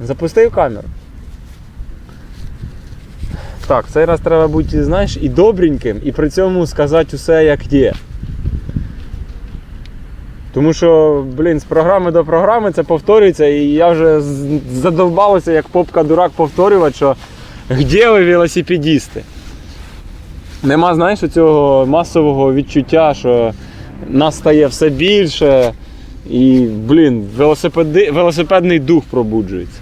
Запустив камеру. Так, цей раз треба бути, знаєш, і добреньким, і при цьому сказати усе як є. Тому що, блін, з програми до програми це повторюється, і я вже задовбалося, як попка-дурак повторювати, що де ви велосипедісти? Нема, знаєш, цього масового відчуття, що нас стає все більше, і, блін, велосипеди, велосипедний дух пробуджується.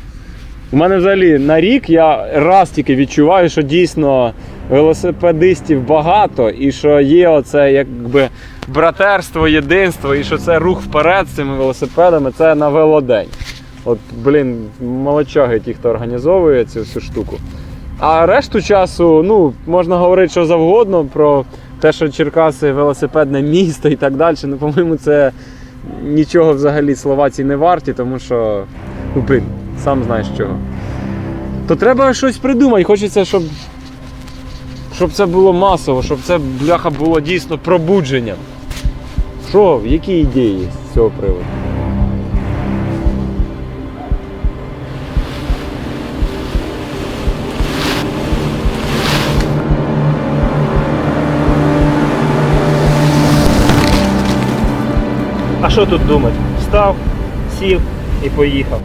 У мене взагалі на рік я раз тільки відчуваю, що дійсно велосипедистів багато, і що є оце якби братерство, єдинство, і що це рух вперед з цими велосипедами, це на велодень. От, блін, молодчаги ті, хто організовує цю всю штуку. А решту часу, ну, можна говорити що завгодно про те, що Черкаси велосипедне місто і так далі. Ну, по-моєму, це нічого взагалі словаці не варті, тому що, ну, блін, сам знаєш чого. То треба щось придумати. Хочеться, щоб, щоб це було масово, щоб це бляха було дійсно пробудженням. Що, які ідеї з цього приводу? А що тут думати? Встав, сів і поїхав.